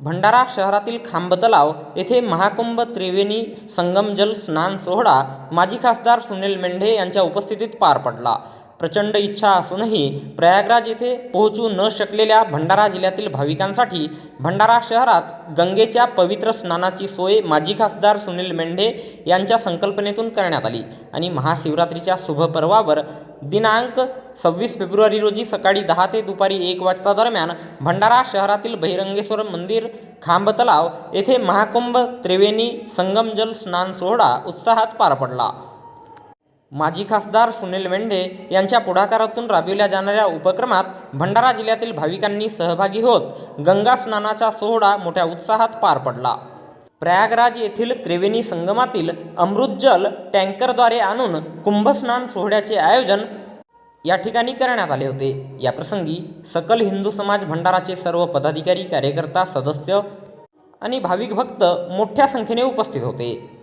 भंडारा शहरातील खांब तलाव येथे महाकुंभ त्रिवेणी संगम जल स्नान सोहळा माजी खासदार सुनील मेंढे यांच्या उपस्थितीत पार पडला. प्रचंड इच्छा असूनही प्रयागराज येथे पोहोचू न शकलेल्या भंडारा जिल्ह्यातील भाविकांसाठी भंडारा शहरात गंगेच्या पवित्र स्नानाची सोय माजी खासदार सुनील मेंढे यांच्या संकल्पनेतून करण्यात आली. आणि महाशिवरात्रीच्या शुभपर्वावर दिनांक सव्वीस फेब्रुवारी रोजी सकाळी दहा ते दुपारी एक वाजता दरम्यान भंडारा शहरातील बहिरंगेश्वर मंदिर खांब तलाव येथे महाकुंभ त्रिवेणी संगमजल स्नान सोहळा उत्साहात पार पडला. माजी खासदार सुनील मेंढे यांच्या पुढाकारातून राबविल्या जाणाऱ्या उपक्रमात भंडारा जिल्ह्यातील भाविकांनी सहभागी होत गंगा स्नानाचा सोहळा मोठ्या उत्साहात पार पडला. प्रयागराज येथील त्रिवेणी संगमातील अमृतजल टँकरद्वारे आणून कुंभस्नान सोहळ्याचे आयोजन या ठिकाणी करण्यात आले होते. याप्रसंगी सकल हिंदू समाज भंडाराचे सर्व पदाधिकारी कार्यकर्ता सदस्य आणि भाविक भक्त मोठ्या संख्येने उपस्थित होते.